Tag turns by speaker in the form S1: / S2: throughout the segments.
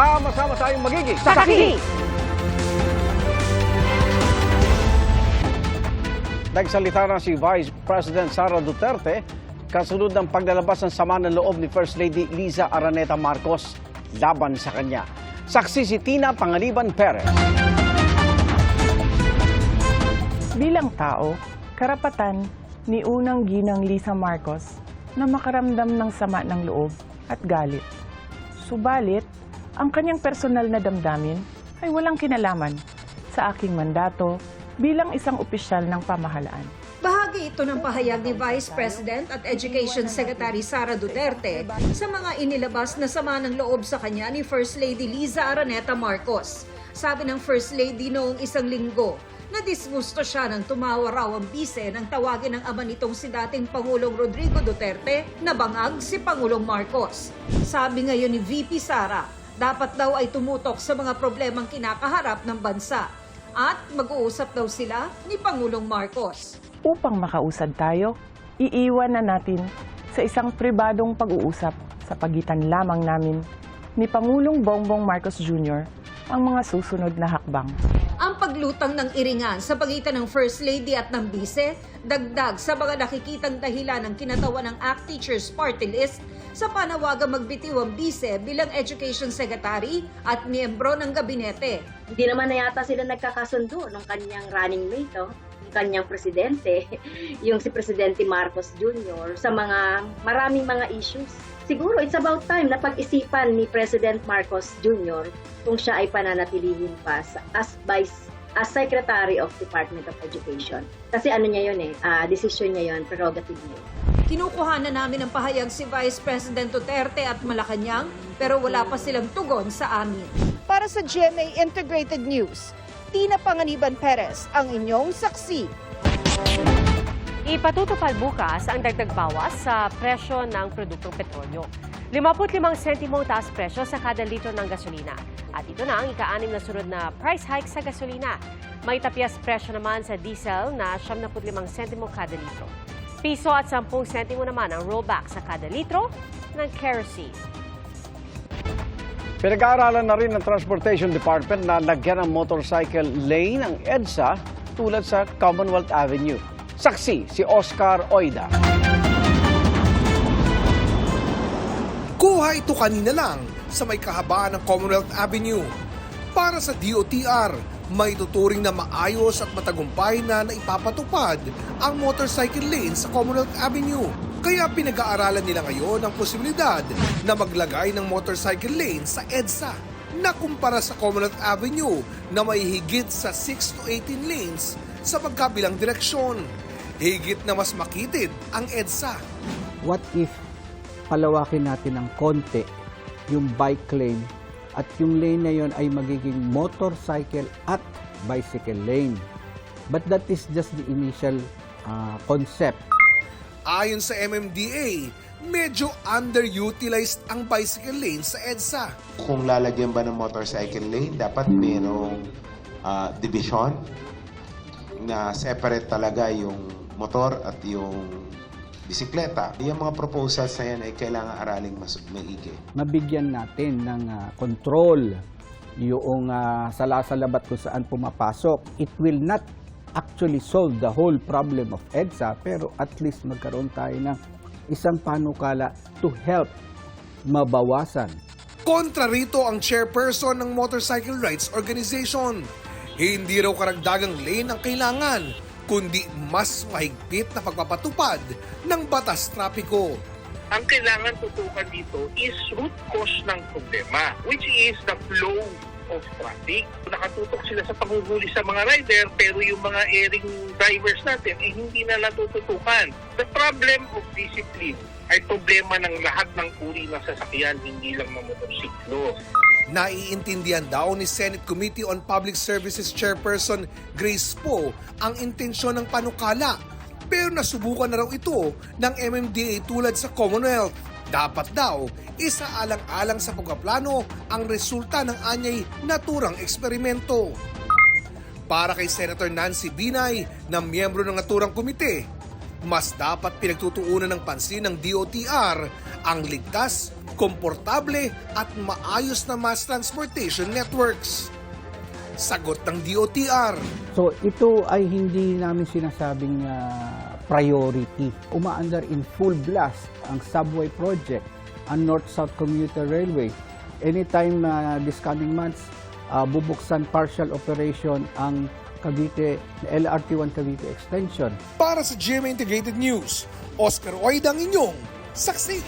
S1: Sama-sama tayong magiging
S2: Sakaki!
S1: Nagsalita na si Vice President Sara Duterte kasunod ng paglalabas ng sama ng loob ni First Lady Liza Araneta Marcos laban sa kanya. Saksi si Tina Pangaliban Perez.
S3: Bilang tao, karapatan ni unang ginang Lisa Marcos na makaramdam ng sama ng loob at galit. Subalit, ang kanyang personal na damdamin ay walang kinalaman sa aking mandato bilang isang opisyal ng pamahalaan.
S4: Bahagi ito ng pahayag ni Vice President at Education Secretary Sara Duterte sa mga inilabas na sama ng loob sa kanya ni First Lady Liza Araneta Marcos. Sabi ng First Lady noong isang linggo, na disgusto siya nang tumawa raw ang bise nang tawagin ng ama nitong si dating Pangulong Rodrigo Duterte na bangag si Pangulong Marcos. Sabi ngayon ni VP Sara, dapat daw ay tumutok sa mga problemang kinakaharap ng bansa at mag-uusap daw sila ni Pangulong Marcos.
S3: Upang makausad tayo, iiwan na natin sa isang pribadong pag-uusap sa pagitan lamang namin ni Pangulong Bongbong Marcos Jr. ang mga susunod na hakbang.
S4: Ang paglutang ng iringan sa pagitan ng First Lady at ng Bise, dagdag sa mga nakikitang dahilan ng kinatawa ng ACT Teachers Party List sa panawagang magbitiw ang Bise bilang Education Secretary at miyembro ng gabinete.
S2: Hindi naman na yata sila nagkakasundo ng kanyang running mate, oh, yung kanyang presidente, yung si Presidente Marcos Jr. sa mga maraming mga issues. Siguro it's about time na pag-isipan ni President Marcos Jr. kung siya ay pananatilihin pa sa- as Vice as Secretary of Department of Education. Kasi ano niya yun eh, ah, decision niya yun, prerogative niya yun.
S4: Kinukuhanan namin ang pahayag si Vice President Duterte at Malacanang pero wala pa silang tugon sa amin.
S5: Para sa GMA Integrated News, Tina Panganiban Perez, ang inyong saksi.
S6: Ipatutupad bukas ang dagdag bawas sa presyo ng produktong petrolyo. 55 sentimong taas presyo sa kada litro ng gasolina. At ito na ang ika-anim na sunod na price hike sa gasolina. May tapyas presyo naman sa diesel na 75 sentimo kada litro. Piso at 10 sentimo naman ang rollback sa kada litro ng kerosene.
S1: Pinag-aaralan na rin ng Transportation Department na lagyan ng motorcycle lane ang EDSA tulad sa Commonwealth Avenue. Saksi si Oscar Oida.
S7: Kuha ito kanina lang sa may kahabaan ng Commonwealth Avenue. Para sa DOTR, may tuturing na maayos at matagumpay na naipapatupad ang motorcycle lane sa Commonwealth Avenue. Kaya pinag-aaralan nila ngayon ang posibilidad na maglagay ng motorcycle lane sa EDSA na kumpara sa Commonwealth Avenue na may higit sa 6 to 18 lanes sa magkabilang direksyon. Higit na mas makitid ang EDSA.
S8: what if palawakin natin ng konti yung bike lane at yung lane na yon ay magiging motorcycle at bicycle lane. But that is just the initial uh, concept.
S7: Ayon sa MMDA, medyo underutilized ang bicycle lane sa EDSA.
S9: Kung lalagyan ba ng motorcycle lane, dapat mayroong ah, division na separate talaga yung motor at yung bisikleta. Yung mga proposals na yan ay kailangan araling mas maigi.
S8: Mabigyan natin ng uh, control yung uh, salasalabat kung saan pumapasok. It will not actually solve the whole problem of EDSA pero at least magkaroon tayo ng isang panukala to help mabawasan
S7: Kontra rito ang chairperson ng Motorcycle Rights Organization. Hindi raw karagdagang lane ang kailangan, kundi mas mahigpit na pagpapatupad ng batas trapiko.
S10: ang kailangan tutukan dito is root cause ng problema, which is the flow of traffic. Nakatutok sila sa panguhuli sa mga rider, pero yung mga airing drivers natin, eh, hindi na natututukan. The problem of discipline ay problema ng lahat ng uri ng sasakyan, hindi lang ng motorsiklo.
S7: Naiintindihan daw ni Senate Committee on Public Services Chairperson Grace Poe ang intensyon ng panukala pero nasubukan na raw ito ng MMDA tulad sa Commonwealth. Dapat daw, isaalang-alang sa pagpaplano ang resulta ng anyay naturang eksperimento. Para kay Senator Nancy Binay na miyembro ng naturang komite, mas dapat pinagtutuunan ng pansin ng DOTR ang ligtas, komportable at maayos na mass transportation networks. Sagot ng DOTR.
S8: So ito ay hindi namin sinasabing ah, priority. Umaandar in full blast ang subway project, ang North-South Commuter Railway. Anytime na this coming months, ah, bubuksan partial operation ang Cavite, LRT1 Cavite Extension.
S7: Para sa GMA Integrated News, Oscar Oida ang inyong saksi.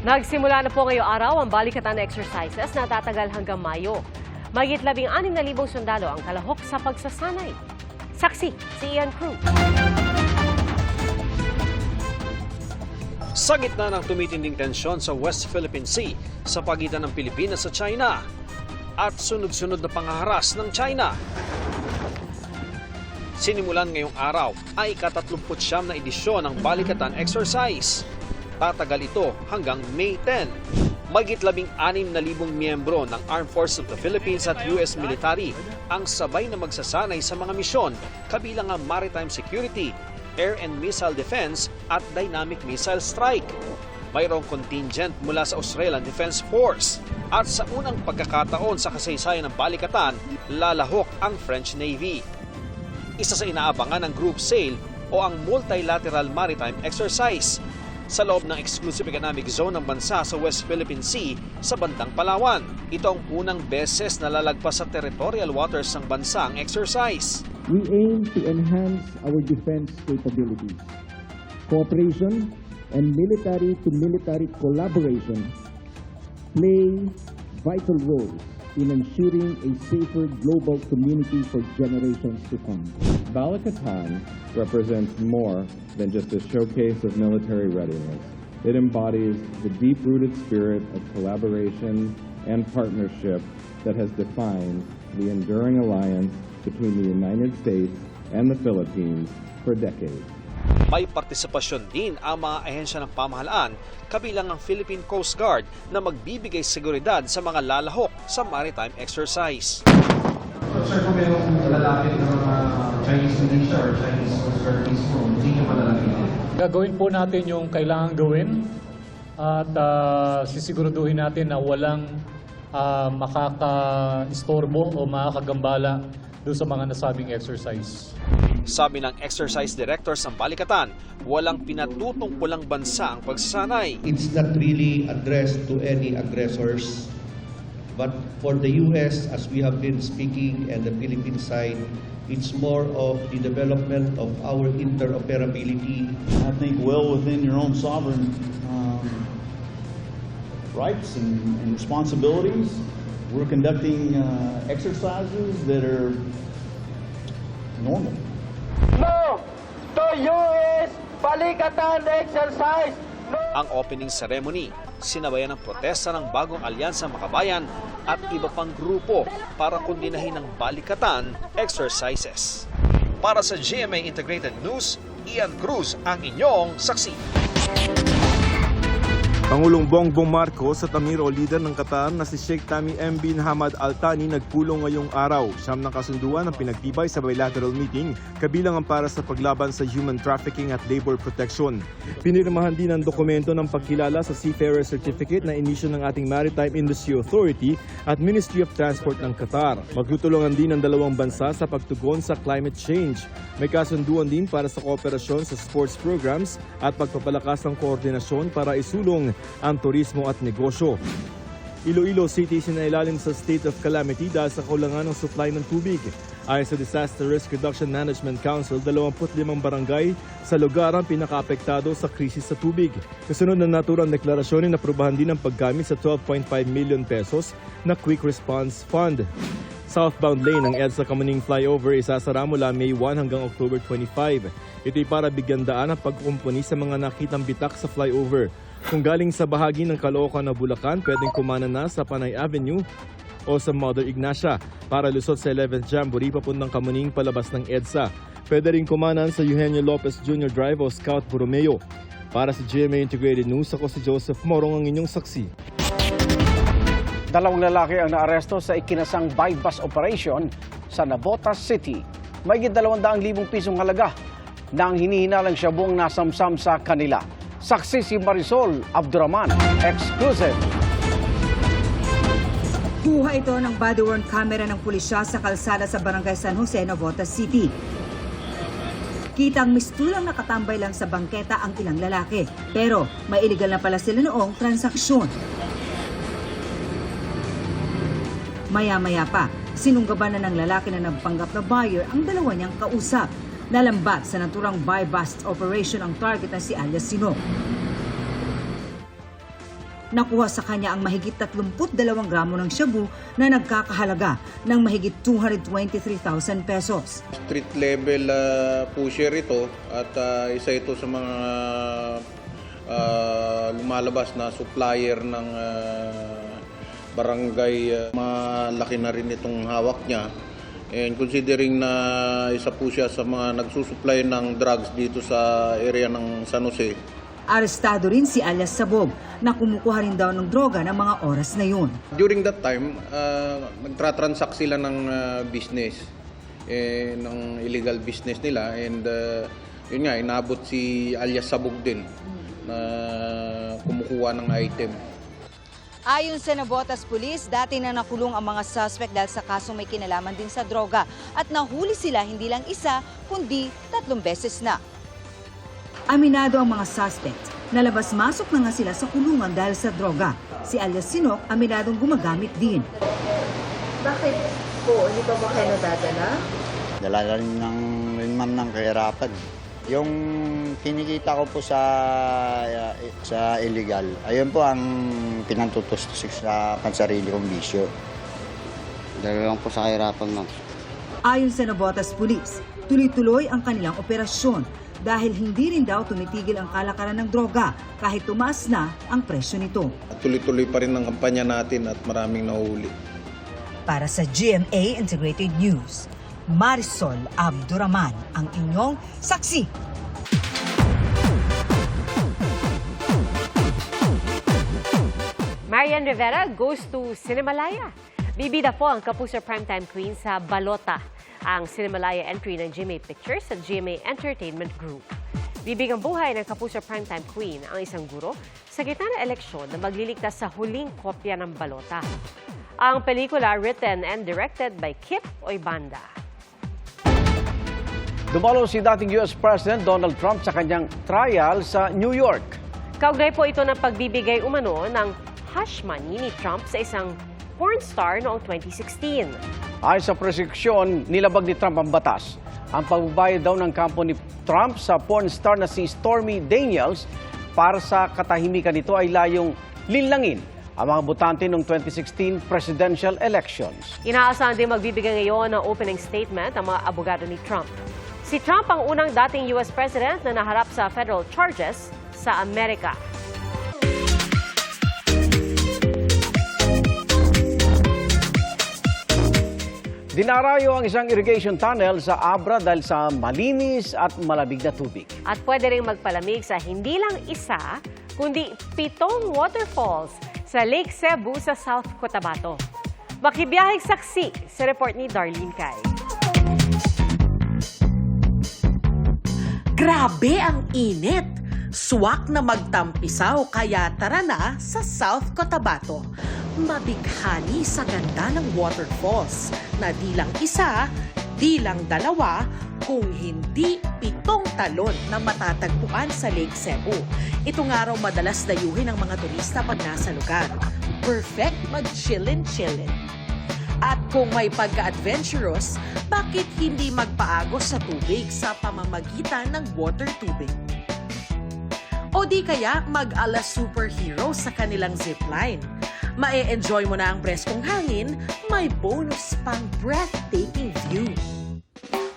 S6: Nagsimula na po ngayong araw ang balikatan na exercises na tatagal hanggang Mayo. Magit labing anim na libong sundalo ang kalahok sa pagsasanay. Saksi, si Ian Cruz.
S11: Sa gitna ng tumitinding tensyon sa West Philippine Sea sa pagitan ng Pilipinas at China at sunod-sunod na pangaharas ng China. Sinimulan ngayong araw ay ikatatlumputsyam na edisyon ng Balikatan Exercise. Tatagal ito hanggang May 10. Magit labing anim na libong miyembro ng Armed Forces of the Philippines at US Military ang sabay na magsasanay sa mga misyon kabilang ang maritime security, air and missile defense at dynamic missile strike. Mayroong contingent mula sa Australian Defense Force at sa unang pagkakataon sa kasaysayan ng balikatan, lalahok ang French Navy. Isa sa inaabangan ng group sale o ang multilateral maritime exercise sa loob ng exclusive economic zone ng bansa sa West Philippine Sea sa bandang Palawan. Ito ang unang beses na lalagpas sa territorial waters ng bansa ang exercise.
S12: we aim to enhance our defense capabilities. Cooperation and military-to-military collaboration play vital roles in ensuring a safer global community for generations to come.
S13: Balikatan represents more than just a showcase of military readiness. It embodies the deep-rooted spirit of collaboration and partnership that has defined the enduring alliance between the United States and the Philippines for decades.
S11: May partisipasyon din ang mga ahensya ng pamahalaan kabilang ang Philippine Coast Guard na magbibigay seguridad sa mga lalahok sa maritime exercise.
S14: Sir, kung merong lalapit ng mga Chinese Indonesia or Chinese Coast Guard mismo, hindi nyo malalapitin?
S15: Gagawin po natin yung kailangan gawin at ah, sisiguraduhin natin na walang ah, makaka-istorbo o makakagambala doon sa mga nasabing exercise.
S11: Sabi ng exercise directors ng Balikatan, walang pinatutungkulang bansa ang pagsasanay.
S16: It's not really addressed to any aggressors, but for the U.S., as we have been speaking, and the Philippine side, it's more of the development of our interoperability.
S17: I think well within your own sovereign um, rights and, and responsibilities. We're conducting uh, exercises that are normal.
S18: No to US Balikatan Exercise!
S11: Ang opening ceremony, sinabayan ng protesta ng bagong alyansa makabayan at iba pang grupo para kundinahin ng balikatan exercises. Para sa GMA Integrated News, Ian Cruz ang inyong saksi.
S19: Pangulong Bongbong Marcos at Amir o leader ng Qatar na si Sheikh Tamim M. bin Hamad Al Thani nagpulong ngayong araw. Siyam ng kasunduan ang pinagtibay sa bilateral meeting, kabilang ang para sa paglaban sa human trafficking at labor protection. Pinirmahan din ang dokumento ng pagkilala sa Seafarer Certificate na inisyo ng ating Maritime Industry Authority at Ministry of Transport ng Qatar. Magtutulungan din ang dalawang bansa sa pagtugon sa climate change. May kasunduan din para sa kooperasyon sa sports programs at pagpapalakas ng koordinasyon para isulong ang turismo at negosyo. Iloilo City sinailalim sa state of calamity dahil sa kulangan ng supply ng tubig. Ayon sa Disaster Risk Reduction Management Council, 25 barangay sa lugar ang pinakaapektado sa krisis sa tubig. Kasunod na naturang deklarasyon na naprubahan din ang paggamit sa 12.5 million pesos na Quick Response Fund. Southbound lane ng EDSA Kamuning Flyover isasara mula May 1 hanggang October 25. Ito'y para bigyan daan ang pagkukumpuni sa mga nakitang bitak sa flyover. Kung galing sa bahagi ng Caloocan o Bulacan, pwedeng kumana na sa Panay Avenue o sa Mother Ignacia para lusot sa 11th Jamboree papuntang Kamuning palabas ng EDSA. Pwede rin kumanan sa Eugenio Lopez Jr. Drive o Scout Borromeo. Para sa GMA Integrated News, ako si Joseph Morong ang inyong saksi.
S1: Dalawang lalaki ang naaresto sa ikinasang bus operation sa Navotas City. May 200,000 pisong halaga ng hinihinalang siyabong nasamsam sa kanila. Saksi si Marisol Abduraman, exclusive.
S20: Kuha ito ng body-worn camera ng pulisya sa kalsada sa barangay San Jose, Navotas City. Kitang mistulang nakatambay lang sa bangketa ang ilang lalaki. Pero may illegal na pala sila noong transaksyon. Maya-maya pa, sinunggaban na ng lalaki na nagpanggap na buyer ang dalawa niyang kausap. Nalambat sa naturang buy-bust operation ang target na si alias Sino. Nakuha sa kanya ang mahigit 32 gramo ng shabu na nagkakahalaga ng mahigit 223,000 pesos.
S21: Street level ah, pusher ito at ah, isa ito sa mga ah, lumalabas na supplier ng ah, barangay. ah, malaki na rin itong hawak niya. And considering na isa po siya sa mga nagsusupply ng drugs dito sa area ng San Jose,
S20: Arestado rin si alias Sabog na kumukuha rin daw ng droga ng mga oras na yun.
S21: During that time, uh, nagtra-transact sila ng ah, business, eh, ng illegal business nila and ah, yun nga, inabot si alias Sabog din na kumukuha ng item.
S20: Ayon sa Navotas Police, dati na nakulong ang mga suspect dahil sa kasong may kinalaman din sa droga at nahuli sila hindi lang isa kundi tatlong beses na. Aminado ang mga suspect. Nalabas-masok na nga sila sa kulungan dahil sa droga. Si alias Sinok, aminadong gumagamit din.
S22: Bakit po? Hindi pa ba kayo nadadala?
S23: Dala rin ng rin ma'am ng kahirapan. Yung kinikita ko po sa sa illegal, ayun po ang pinantutustos sa pansarili kong bisyo. Dala lang po sa kahirapan ma'am.
S20: Ayon sa Navotas Police, tuloy-tuloy ang kanilang operasyon dahil hindi rin daw tumitigil ang kalakaran ng droga kahit tumaas na ang presyo nito.
S21: At tuloy-tuloy pa rin ang kampanya natin at maraming nahuli.
S20: Para sa GMA Integrated News, Marisol Abduraman ang inyong saksi.
S6: Marian Rivera goes to Cinemalaya. Bibida po ang Kapuso Primetime Queen sa Balota, ang Cinemalaya entry ng GMA Pictures at GMA Entertainment Group. Bibigang buhay ng Kapuso Primetime Queen ang isang guro sa gitna ng eleksyon na magliligtas sa huling kopya ng Balota. Ang pelikula written and directed by Kip Oybanda.
S1: Dumalo si dating US President Donald Trump sa kanyang trial sa New York.
S6: Kaugnay po ito ng pagbibigay umano ng hush money ni Trump sa isang porn star noong 2016.
S1: Ayon sa prosekuksyon, nilabag ni Trump ang batas. Ang pagbabayad daw ng kampo ni Trump sa porn star na si Stormy Daniels para sa katahimikan nito ay layong linlangin ang mga botante noong 2016 presidential elections.
S6: Inaasahan din magbibigay ngayon ng opening statement ang mga abogado ni Trump. Si Trump ang unang dating US President na naharap sa federal charges sa Amerika.
S1: Dinarayo ang isang irrigation tunnel sa Abra dahil sa malinis at malamig na tubig.
S6: At pwede rin magpalamig sa hindi lang isa, kundi pitong waterfalls sa Lake Cebu sa South Cotabato. Makibiyahing saksi sa report ni Darlene Kai.
S24: Grabe ang init! Swak na magtampisaw kaya tara na sa South Cotabato. Mabighani sa ganda ng waterfalls na di lang isa, di lang dalawa, kung hindi pitong talon na matatagpuan sa Lake Cebu. Ito nga raw madalas dayuhin ng mga turista pag nasa lugar. Perfect mag-chillin-chillin. At kung may pagka-adventurous, bakit hindi magpaagos sa tubig sa pamamagitan ng water tubing? O di kaya mag-ala superhero sa kanilang zipline. Mae-enjoy mo na ang preskong hangin, may bonus pang breathtaking view.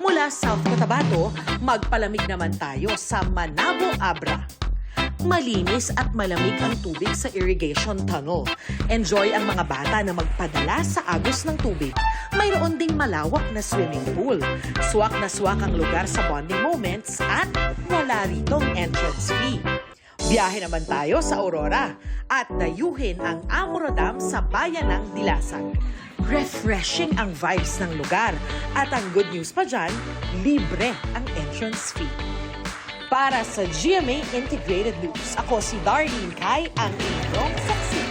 S24: Mula South Cotabato, magpalamig naman tayo sa Manabo Abra. Malinis at malamig ang tubig sa irrigation tunnel. Enjoy ang mga bata na magpadala sa agos ng tubig. Mayroon ding malawak na swimming pool. Swak na swak ang lugar sa bonding moments at wala ritong entrance fee. Biyahe naman tayo sa Aurora at dayuhin ang Amuro Dam sa bayan ng Dilasag. Refreshing ang vibes ng lugar at ang good news pa dyan, libre ang entrance fee. Para sa GMA Integrated News, ako si Darlene Kai, ang inyong saksi.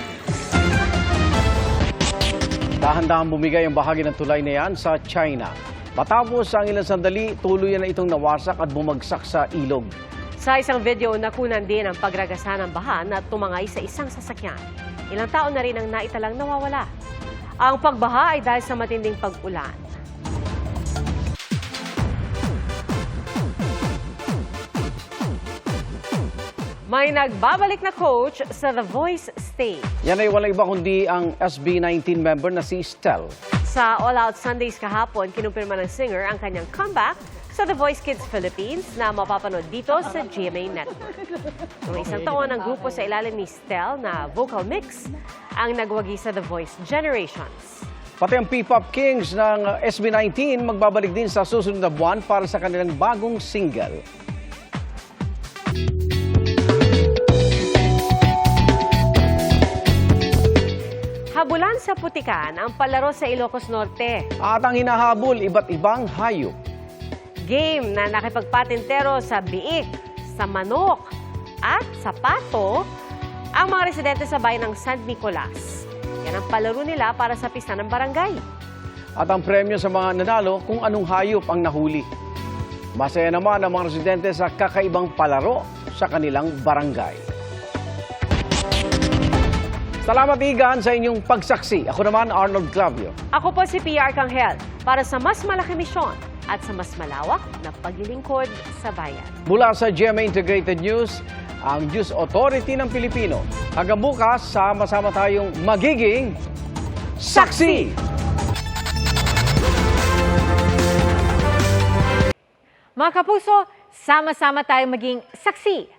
S1: Dahan-dahan bumigay ang bahagi ng tulay na yan sa China. Matapos ang ilang sandali, tuluyan na itong nawasak at bumagsak sa ilog.
S6: Sa isang video, nakunan din ang pagragasa ng baha na tumangay sa isang sasakyan. Ilang tao na rin ang naitalang nawawala. Ang pagbaha ay dahil sa matinding pag-ulan. May nagbabalik na coach sa The Voice stage.
S1: Yan ay walang iba kundi ang SB19 member na si Stel.
S6: Sa All Out Sundays kahapon, kinumpirma ng singer ang kanyang comeback sa The Voice Kids Philippines na mapapanood dito sa GMA Network. Noong isang taon ng grupo sa ilalim ni Stel na vocal mix ang nagwagi sa The Voice Generations.
S1: Pati ang P-Pop Kings ng SB19 magbabalik din sa susunod na buwan para sa kanilang bagong single.
S6: Habulan sa putikan ang palaro sa Ilocos Norte.
S1: At ang hinahabol, iba't ibang hayop.
S6: Game na nakipagpatintero sa biik, sa manok, at sa pato ang mga residente sa bayan ng San Nicolas. Yan ang palaro nila para sa pista ng barangay.
S1: At ang premyo sa mga nanalo kung anong hayop ang nahuli. Masaya naman ang mga residente sa kakaibang palaro sa kanilang barangay. Salamat Igan sa inyong pagsaksi. Ako naman Arnold Clavio.
S6: Ako po si PR Kanghel para sa mas malaki misyon at sa mas malawak na paglilingkod sa bayan.
S1: Mula sa GMA Integrated News, ang News Authority ng Pilipino. Hanggang bukas, sama-sama tayong magiging saksi!
S25: Mga kapuso, sama-sama tayong maging saksi.